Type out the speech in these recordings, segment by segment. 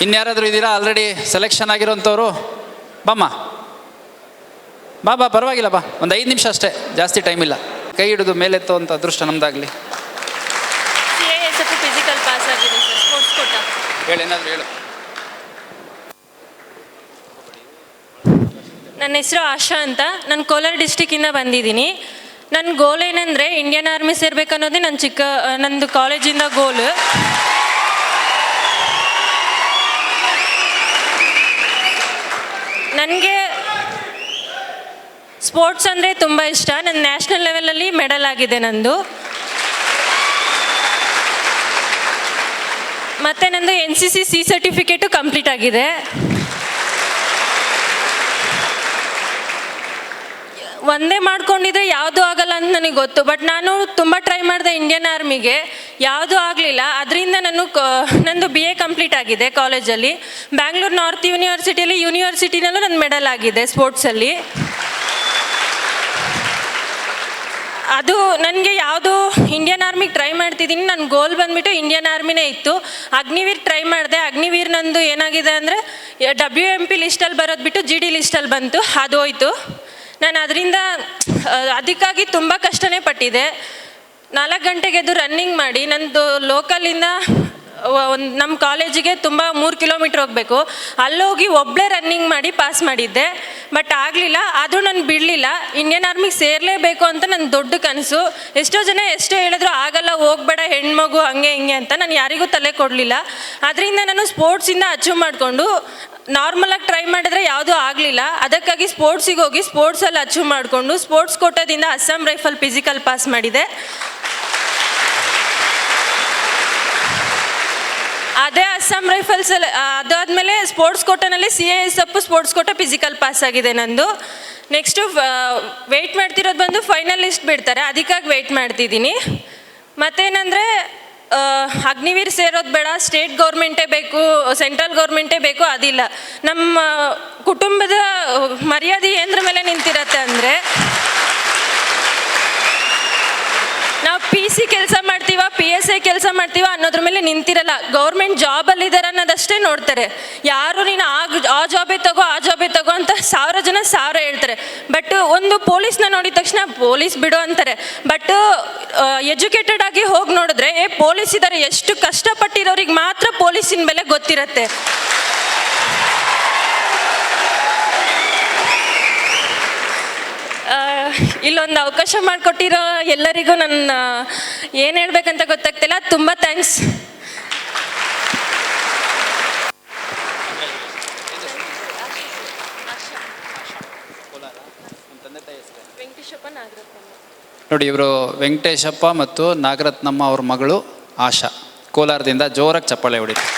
ಇನ್ಯಾರಾದರೂ ಇದ್ದೀರಾ? Already selection ಆಗಿರೋಂಥವ್ರು? ಬಮ್ಮ. ಬಾ ಬಾ ಪರವಾಗಿಲ್ಲ ಬಾ. ಒಂದು ಐದು ನಿಮಿಷ ಅಷ್ಟೇ. ಜಾಸ್ತಿ ಟೈಮ್ ಇಲ್ಲ. ಕೈ ಹಿಡಿದು ಮೇಲೆತ್ತೋ ಅಂತ ಅದೃಷ್ಟ ನಮ್ದಾಗಲಿ. C I S F physical pass ಆಗಿದೆ ಸ್ಪೋರ್ಟ್ಸ್ ಕೋಟ ಹೇಳು ಹೇಳು. ನನ್ನ ಹೆಸರು ಆಶಾ ಅಂತ. ನಾನು ಕೋಲಾರ ಡಿಸ್ಟಿಕ್ಕಿಂದ ಬಂದಿದ್ದೀನಿ. ನನ್ನ ಗೋಲ್ ಏನಂದರೆ ಇಂಡಿಯನ್ ಆರ್ಮಿ ಸೇರ್ಬೇಕನ್ನೋದೇ ನನ್ನ ಚಿಕ್ಕ ನಂದು ಕಾಲೇಜಿಂದ ಗೋಲ್ ನನಗೆ ಸ್ಪೋರ್ಟ್ಸ್ ಅಂದರೆ ತುಂಬ ಇಷ್ಟ. ನನ್ನ ನ್ಯಾಷನಲ್ ಲೆವೆಲಲ್ಲಿ ಮೆಡಲ್ ಆಗಿದೆ ನಂದು. ಮತ್ತು ನಂದು N C C C certificate complete ಆಗಿದೆ. ಒಂದೇ ಮಾಡ್ಕೊಂಡಿದ್ರೆ ಯಾವುದು ಆಗಲ್ಲ ಅಂತ ನನಗೆ ಗೊತ್ತು. ಬಟ್ ನಾನು ತುಂಬ ಟ್ರೈ ಇಂಡಿಯನ್ ಆರ್ಮಿಗೆ ಯಾವುದೂ ಆಗಲಿಲ್ಲ. ಅದರಿಂದ ನಾನು ನಂದು ಬಿ ಎ ಕಂಪ್ಲೀಟ್ ಆಗಿದೆ ಕಾಲೇಜಲ್ಲಿ ಬ್ಯಾಂಗ್ಳೂರು ನಾರ್ತ್ ಯೂನಿವರ್ಸಿಟಿಯಲ್ಲಿ ಯೂನಿವರ್ಸಿಟಿನಲ್ಲೂ ನನ್ನ ಮೆಡಲ್ ಆಗಿದೆ ಸ್ಪೋರ್ಟ್ಸಲ್ಲಿ ಅದು ನನಗೆ ಯಾವುದು ಇಂಡಿಯನ್ ಆರ್ಮಿಗೆ ಟ್ರೈ ಮಾಡ್ತಿದ್ದೀನಿ. ನನ್ನ ಗೋಲ್ ಬಂದುಬಿಟ್ಟು ಇಂಡಿಯನ್ ಆರ್ಮಿನೇ ಇತ್ತು. ಅಗ್ನಿವೀರ್ ಟ್ರೈ ಮಾಡಿದೆ. ಅಗ್ನಿವೀರ್ ನಂದು ಏನಾಗಿದೆ ಅಂದರೆ ಡಬ್ಲ್ಯೂ ಎಂ ಪಿ ಲಿಸ್ಟಲ್ಲಿ ಬರೋದು ಬಿಟ್ಟು ಜಿ ಡಿ ಲಿಸ್ಟಲ್ಲಿ ಬಂತು. ಅದು ಹೋಯಿತು. ನಾನು ಅದರಿಂದ ಅದಕ್ಕಾಗಿ ತುಂಬ ಕಷ್ಟನೇ ಪಟ್ಟಿದ್ದೆ. ನಾಲ್ಕು ಗಂಟೆಗೆ ಎದ್ದು ರನ್ನಿಂಗ್ ಮಾಡಿ, ನಂದು ಲೋಕಲಿಂದ ಒಂದು ನಮ್ಮ ಕಾಲೇಜಿಗೆ ತುಂಬ ಮೂರು ಕಿಲೋಮೀಟ್ರ್ ಹೋಗಬೇಕು. ಅಲ್ಲೋಗಿ ಒಬ್ಬಳೇ ರನ್ನಿಂಗ್ ಮಾಡಿ ಪಾಸ್ ಮಾಡಿದ್ದೆ. ಬಟ್ ಆಗಲಿಲ್ಲ, ಆದರೂ ನಾನು ಬಿಡಲಿಲ್ಲ. ಇಂಡಿಯನ್ ಆರ್ಮಿಗೆ ಸೇರಲೇಬೇಕು ಅಂತ ನನ್ನ ದೊಡ್ಡ ಕನಸು. ಎಷ್ಟೋ ಜನ ಎಷ್ಟೇ ಹೇಳಿದ್ರು, ಆಗಲ್ಲ, ಹೋಗ್ಬೇಡ, ಹೆಣ್ಮಗು ಹಂಗೆ ಹಿಂಗೆ ಅಂತ ನಾನು ಯಾರಿಗೂ ತಲೆ ಕೊಡಲಿಲ್ಲ. ಅದರಿಂದ ನಾನು ಸ್ಪೋರ್ಟ್ಸಿಂದ ಅಚೀವ್ ಮಾಡಿಕೊಂಡು ನಾರ್ಮಲಾಗಿ ಟ್ರೈ ಮಾಡಿದ್ರೆ ಯಾವುದೂ ಆಗಲಿಲ್ಲ. ಅದಕ್ಕಾಗಿ ಸ್ಪೋರ್ಟ್ಸಿಗೆ ಹೋಗಿ ಸ್ಪೋರ್ಟ್ಸಲ್ಲಿ ಅಚೀವ್ ಮಾಡಿಕೊಂಡು ಸ್ಪೋರ್ಟ್ಸ್ ಕೋಟಾದಿಂದ ಅಸ್ಸಾಂ ರೈಫಲ್ ಫಿಸಿಕಲ್ ಪಾಸ್ ಮಾಡಿದೆ. ಅದೇ ಅಸ್ಸಾಂ ರೈಫಲ್ಸ್ ಅದಾದಮೇಲೆ sports ಕೋಟನಲ್ಲಿ C A S F sports quota physical pass ಆಗಿದೆ ನಂದು. ನೆಕ್ಸ್ಟು ವೆಯ್ಟ್ ಮಾಡ್ತಿರೋದು ಬಂದು ಫೈನಲಿಸ್ಟ್ ಬಿಡ್ತಾರೆ. ಅದಕ್ಕಾಗಿ ವೆಯ್ಟ್ ಮಾಡ್ತಿದ್ದೀನಿ. ಮತ್ತೇನಂದರೆ ಅಗ್ನಿವೀರ್ ಸೇರೋದು ಬೇಡ ಸ್ಟೇಟ್ ಗೌರ್ಮೆಂಟೇ ಬೇಕು ಸೆಂಟ್ರಲ್ ಗೌರ್ಮೆಂಟೇ ಬೇಕು, ಅದಿಲ್ಲ. ನಮ್ಮ ಕುಟುಂಬದ ಮರ್ಯಾದೆ ಕೇಂದ್ರ ಮೇಲೆ ನಿಂತಿರತ್ತೆ ಅಂದರೆ ನಾವು ಪಿ ಸಿ ಕೆಲಸ ಐ ಕೆಲಸ ಮಾಡ್ತೀವ ಅನ್ನೋದ್ರ ಮೇಲೆ ನಿಂತಿರಲ್ಲ. ಗೌರ್ಮೆಂಟ್ ಜಾಬಲ್ಲಿದ್ದಾರೆ ಅನ್ನೋದಷ್ಟೇ ನೋಡ್ತಾರೆ. ಯಾರು ನೀನು ಆ ಆ ಜಾಬೇ ತಗೋ, ಆ ಜಾಬೇ ತಗೋ ಅಂತ ಸಾವಿರ ಜನ ಸಾವಿರ ಹೇಳ್ತಾರೆ. ಬಟ್ ಒಂದು ಪೊಲೀಸ್ನ ನೋಡಿದ ತಕ್ಷಣ ಪೊಲೀಸ್ ಬಿಡು ಅಂತಾರೆ. ಬಟ್ ಎಜುಕೇಟೆಡ್ ಆಗಿ ಹೋಗಿ ನೋಡಿದ್ರೆ ಪೊಲೀಸ್ ಇದ್ದಾರೆ ಎಷ್ಟು ಕಷ್ಟಪಟ್ಟಿರೋರಿಗೆ ಮಾತ್ರ ಪೊಲೀಸಿನ ಬೆಲೆ ಗೊತ್ತಿರತ್ತೆ ಆ, ಇಲ್ಲೊಂದು ಅವಕಾಶ ಮಾಡಿಕೊಟ್ಟಿರೋ ಎಲ್ಲರಿಗೂ ನನ್ನ ಏನು ಹೇಳ್ಬೇಕಂತ ಗೊತ್ತಾಗ್ತಿಲ್ಲ. ತುಂಬ ಥ್ಯಾಂಕ್ಸ್ ನೋಡಿ ಇವರು ವೆಂಕಟೇಶಪ್ಪ ಮತ್ತು ನಾಗರತ್ನಮ್ಮ ಅವ್ರ ಮಗಳು ಆಶಾ. ಕೋಲಾರದಿಂದ ಜೋರಾಗಿ ಚಪ್ಪಾಳೆ ಹೊಡಿತು.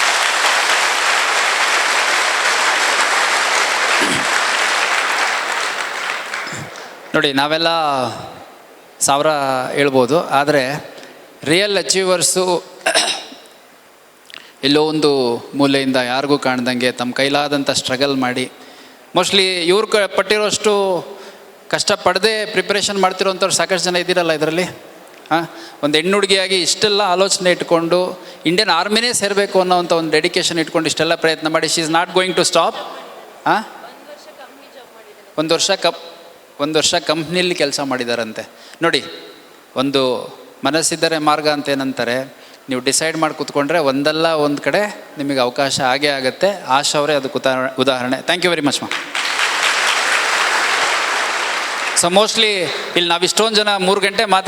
ನೋಡಿ ನಾವೆಲ್ಲ ಸಾವಿರ ಹೇಳ್ಬೋದು ಆದರೆ ರಿಯಲ್ ಅಚೀವರ್ಸು ಎಲ್ಲೋ ಒಂದು ಮೂಲೆಯಿಂದ ಯಾರಿಗೂ ಕಾಣ್ದಂಗೆ ತಮ್ಮ ಕೈಲಾದಂಥ ಸ್ಟ್ರಗಲ್ ಮಾಡಿ. ಮೋಸ್ಟ್ಲಿ ಇವ್ರು ಕ ಪಟ್ಟಿರೋಷ್ಟು ಕಷ್ಟಪಡದೆ ಪ್ರಿಪ್ರೇಷನ್ ಮಾಡ್ತಿರೋಂಥವ್ರು ಸಾಕಷ್ಟು ಜನ ಇದ್ದೀರಲ್ಲ ಇದರಲ್ಲಿ? ಹಾಂ ಒಂದು ಹೆಣ್ಣುಡುಗಿಯಾಗಿ ಇಷ್ಟೆಲ್ಲ ಆಲೋಚನೆ ಇಟ್ಕೊಂಡು ಇಂಡಿಯನ್ ಆರ್ಮಿನೇ ಸೇರಬೇಕು ಅನ್ನೋವಂಥ ಒಂದು ಡೆಡಿಕೇಶನ್ ಇಟ್ಕೊಂಡು ಇಷ್ಟೆಲ್ಲ ಪ್ರಯತ್ನ ಮಾಡಿ she is not going to stop ಹಾಂ? ಒಂದು ವರ್ಷ ಕಪ್ ಒಂದು ವರ್ಷ ಕಂಪ್ನಿಯಲ್ಲಿ ಕೆಲಸ ಮಾಡಿದಾರಂತೆ. ನೋಡಿ, ಒಂದು ಮನಸ್ಸಿದ್ದರೆ ಮಾರ್ಗ ಅಂತ ಏನಂತಾರೆ ನೀವು ಡಿಸೈಡ್ ಮಾಡಿ ಕೂತ್ಕೊಂಡ್ರೆ ಒಂದಲ್ಲ ಒಂದು ಕಡೆ ನಿಮಗೆ ಅವಕಾಶ ಆಗೇ ಆಗುತ್ತೆ. ಆಶಾ ಅವರೇ ಅದಕ್ಕೆ ಉದಾಹರಣೆ ಉದಾಹರಣೆ. ಥ್ಯಾಂಕ್ ಯು ವೆರಿ ಮಚ್ ಮಾ ಸೊ ಮೋಸ್ಟ್ಲಿ ಇಲ್ಲಿ ನಾವು ಇಷ್ಟೊಂದು ಜನ ಮೂರು ಗಂಟೆ ಮಾತಾಡಿ